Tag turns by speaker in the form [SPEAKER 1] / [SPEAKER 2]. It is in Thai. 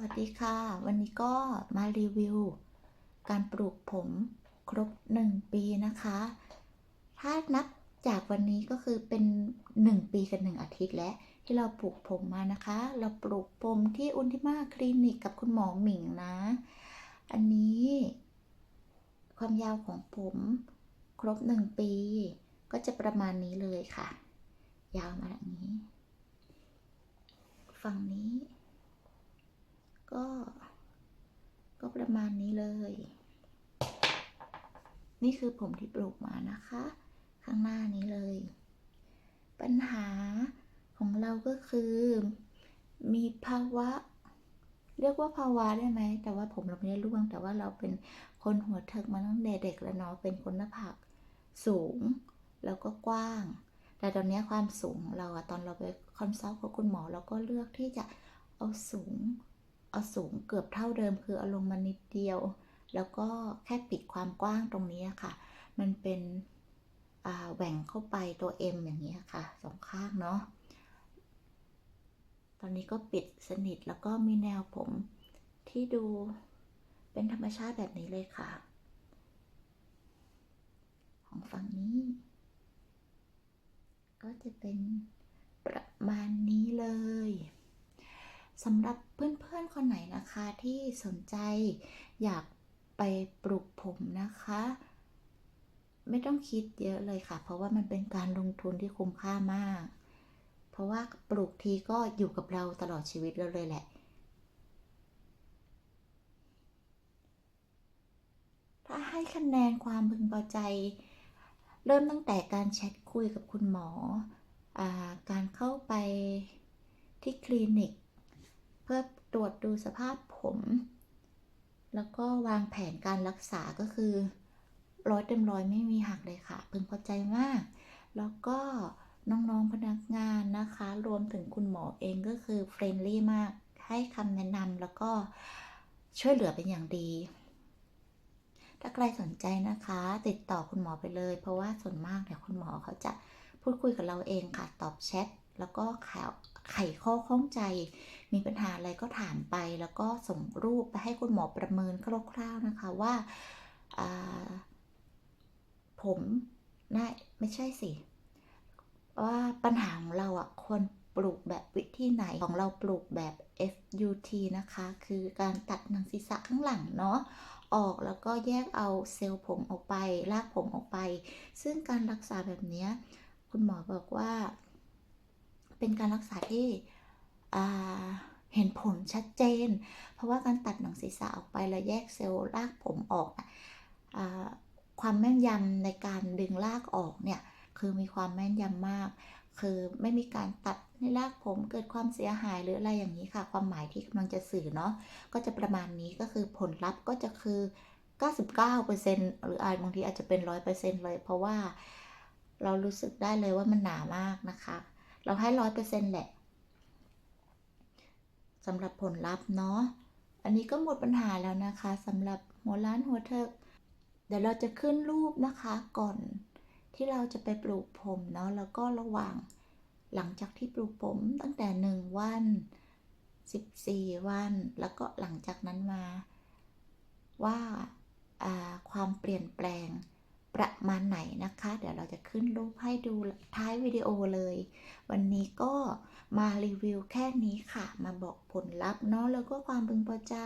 [SPEAKER 1] วัสดีค่ะ วันนี้ก็มารีวิว การปลูกผมครบ 1 ปีนะคะ ถ้านับจากวันนี้ก็คือเป็น 1 ปีกับ1อาทิตย์แล้วที่เราปลูกผมมานะคะ เราปลูกผมที่อุนทิมาคลินิกกับคุณหมอหมิงนะ อันนี้ ความยาวของผมครบ 1 ปี ก็จะประมาณนี้เลยค่ะ ยาวมาอย่างนี้ ฝั่งนี้ ก็ ก็ประมาณนี้เลย นี่คือผมที่ปลูกมานะคะ ข้างหน้านี้เลย ปัญหาของเราก็คือ มีภาวะ เรียกว่าภาวะได้ไหม แต่ว่าผมเราไม่ได้ร่วง แต่ว่าเราเป็นคนหัวเถิกมาตั้งแต่เด็กแล้วเนาะ เป็นคนหน้าผากสูง แล้วก็กว้าง แต่ตอนนี้ความสูงของเราอะตอนเราไปคอนซัลท์กับคุณหมอเราก็เลือกที่จะเอาสูง เอาสูงเกือบเท่าเดิมคือเอาลงมานิดเดียว แล้วก็แค่ปิดความกว้างตรงนี้ค่ะ มันเป็นแหว่งเข้าไปตัว M อย่างนี้ยค่ะสองข้างเนาะตอนนี้ก็ปิดสนิทแล้วก็มีแนวผมที่ดูเป็นธรรมชาติแบบนี้เลยค่ะ ของฝั่งนี้ ก็จะเป็นประมาณนี้เลยสำหรับเพื่อนๆ คนไหนนะคะที่สนใจอยากไปปลูกผมนะคะ ไม่ต้องคิดเยอะเลยค่ะ เพราะว่ามันเป็นการลงทุนที่คุ้มค่ามาก เพราะว่าปลูกทีก็อยู่กับเราตลอดชีวิตเราเลยแหละ ถ้าให้คะแนนความพึงพอใจ เริ่มตั้งแต่การแชทคุยกับคุณหมออการเข้าไปที่คลินิก เพื่อ ตรวจดูสภาพผม แล้วก็วางแผนการรักษาก็คือร้อยเต็มร้อยไม่มีหักเลยค่ะ พึงพอใจมาก แล้วก็น้องๆพนักงานนะคะ รวมถึงคุณหมอเองก็คือเฟรนลี่มาก ให้คำแนะนำแล้วก็ช่วยเหลือเป็นอย่างดี ถ้าใครสนใจนะคะ ติดต่อคุณหมอไปเลย เพราะว่าส่วนมากเนี่ยคุณหมอเขาจะพูดคุยกับเราเองค่ะ ตอบแชทแล้วก็ข่าว ไขข้อข้องใจ มีปัญหาอะไรก็ถามไป แล้วก็ส่งรูปไปให้คุณหมอประเมินคร่าวๆนะคะว่าาผมน่าไม่ใช่สิ ว่าปัญหาของเราอะควรปลูกแบบวิธีไหนของเราปลูกแบบ FUT นะคะ คือการตัดหนังศีรษะข้างหลังเนาะออกแล้วก็แยกเอาเซลล์ผมออกไปรากผมออกไป ซึ่งการรักษาแบบนี้คุณหมอบอกว่า เป็นการรักษาที่เห็นผลชัดเจน เพราะว่าการตัดหนังศีรษะออกไปแล้วแยกเซลล์รากผมออกอะอ่าความแม่นยำในการดึงรากออกเนี่ยคือมีความแม่นยำมาก คือไม่มีการตัดให้รากผมเกิดความเสียหายหรืออะไรอย่างนี้ค่ะ ความหมายที่กำลังจะสื่อเนาะก็จะประมาณนี้ก็คือผลลัพธ์ก็จะคือ 99%หรืออาจบางทีอาจจะเป็น 100%เลย เพราะว่าเรารู้สึกได้เลยว่ามันหนามากนะคะ เราให้100%แหละสำหรับผลลัพธ์เนาะ อันนี้ก็หมดปัญหาแล้วนะคะสำหรับหัวล้านหัวเถิกเดี๋ยวเราจะขึ้นรูปนะคะก่อนที่เราจะไปปลูกผมเนาะแล้วก็ระหว่างหลังจากที่ปลูกผมตั้งแต่ 1 วัน 14 วัน แล้วก็หลังจากนั้นมาว่าอ่าความเปลี่ยนแปลง ประมาณไหนนะคะ เดี๋ยวเราจะขึ้นรูปให้ดูท้ายวิดีโอเลย วันนี้ก็มารีวิวแค่นี้ค่ะ มาบอกผลลัพธ์เนาะแล้วก็ความพึงพอใจ